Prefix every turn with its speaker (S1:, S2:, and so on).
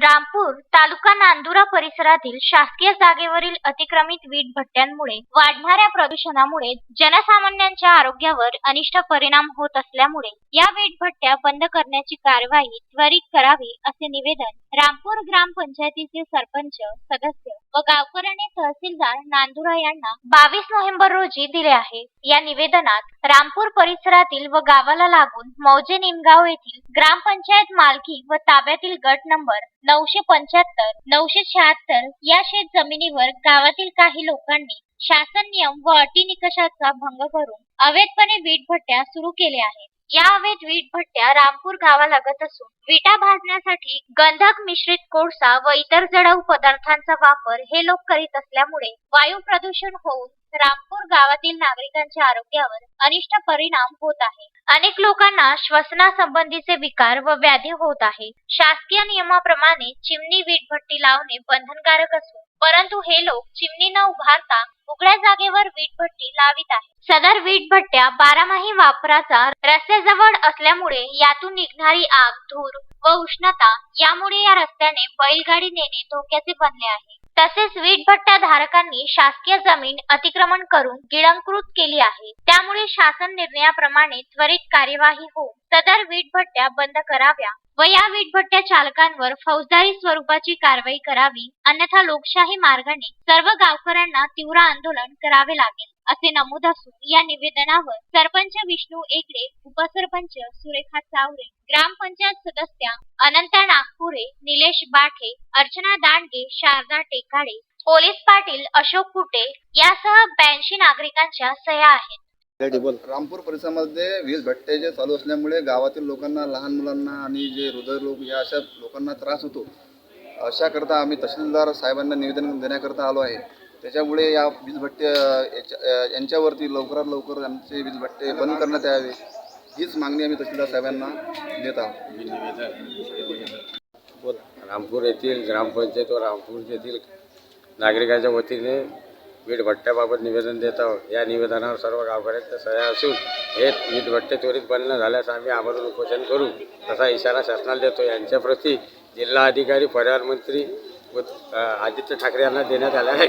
S1: रामपूर तालुका नांदुरा परिसरातील शासकीय जागेवरील अतिक्रमित वीट भट्ट्यांमुळे वाढणाऱ्या प्रदूषणामुळे जनसामान्यांच्या आरोग्यावर अनिष्ट परिणाम होत असल्यामुळे या वीट भट्ट्या बंद करण्याची कारवाई त्वरित करावी असे निवेदन रामपूर ग्रामपंचायतीचे सरपंच सदस्य व गावकऱ्यांनी तहसीलदार नांदुरा यांना बावीस नोव्हेंबर रोजी दिले आहे. या निवेदनात रामपूर परिसरातील व गावाला लागून मौजे निमगाव येथील ग्रामपंचायत मालकी व ताब्यातील गट नंबर नऊशे पंच्याहत्तर नऊशे शहात्तर या शेत जमिनीवर गावातील काही लोकांनी शासन नियम व अटी निकषाचा भंग करून अवैधपणे वीट भट्ट्या सुरू केल्या आहेत. या अवैध वीट भट्ट्या रामपूर गावालगत असून विटा भाजण्यासाठी गंधक मिश्रित कोळसा व इतर जडाऊ पदार्थांचा वापर हे लोक करीत असल्यामुळे वायू प्रदूषण होऊन रामपूर गावातील नागरिकांच्या आरोग्यावर अनिष्ट परिणाम होत आहे. अनेक लोकांना श्वसनासंबंधीचे विकार व व्याधी होत आहे. शासकीय नियमाप्रमाणे चिमणी वीटभट्टी लावणे बंधनकारक असून परंतु हे लोक चिमणी न उभारता उघड्या जागेवर वीटभट्टी लावित आहेत. सदर वीटभट्ट्या बारामाही वापराचा रस्त्याजवळ असल्यामुळे यातून निघणारी आग धूर व उष्णता यामुळे या रस्त्याने बैलगाडी नेणे धोक्याचे बनले आहे. तसेच वीटभट्ट्या धारकांनी शासकीय जमीन अतिक्रमण करून गिळंकृत केली आहे. त्यामुळे शासन निर्णयाप्रमाणे त्वरित कार्यवाही होऊन सदर वीटभट्ट्या बंद कराव्या व या वीटभट्ट्या चालकांवर फौजदारी स्वरूपाची कारवाई करावी अन्यथा लोकशाही मार्गाने सर्व गावकऱ्यांना तीव्र आंदोलन करावे लागेल. असे नमूद असून या निवेदनावर सरपंच विष्णू एकडे उपसरपंच सुरेखा चावरे ग्रामपंचायत सदस्या अनंता नागपुरे निलेश बाठे अर्चना दांडगे शारदा टेकाडे पोलीस पाटील अशोक कुटे यासह ब्याऐंशी नागरिकांच्या सह्या आहेत.
S2: रामपूर परिसरामध्ये वीज भट्टे जे चालू असल्यामुळे गावातील लोकांना लहान मुलांना आणि जे हृदय लोक या अशा लोकांना त्रास होतो. अशा करता आम्ही तहसीलदार साहेबांना निवेदन देण्याकरता आलो आहे. त्याच्यामुळे या वीजभट्टे याच्या- यांच्यावरती लवकरात लवकर आमचे वीजभट्टे बंद करण्यात यावे हीच मागणी आम्ही तहसीलदार साहेबांना देत आहोत.
S3: रामपूर येथील ग्रामपंचायत व रामपूर येथील नागरिकांच्या वतीने वीटभट्ट्याबाबत निवेदन देत आहोत. या निवेदनावर सर्व गावकऱ्यांच्या सह्या असून हे वीटभट्टे त्वरित बंद झाल्यास आम्ही आमरण उपोषण करू तसा इशारा शासनाला देतो. यांच्या प्रती जिल्हा अधिकारी पर्यावरण मंत्री व आदित्य ठाकरे यांना देण्यात आला आहे.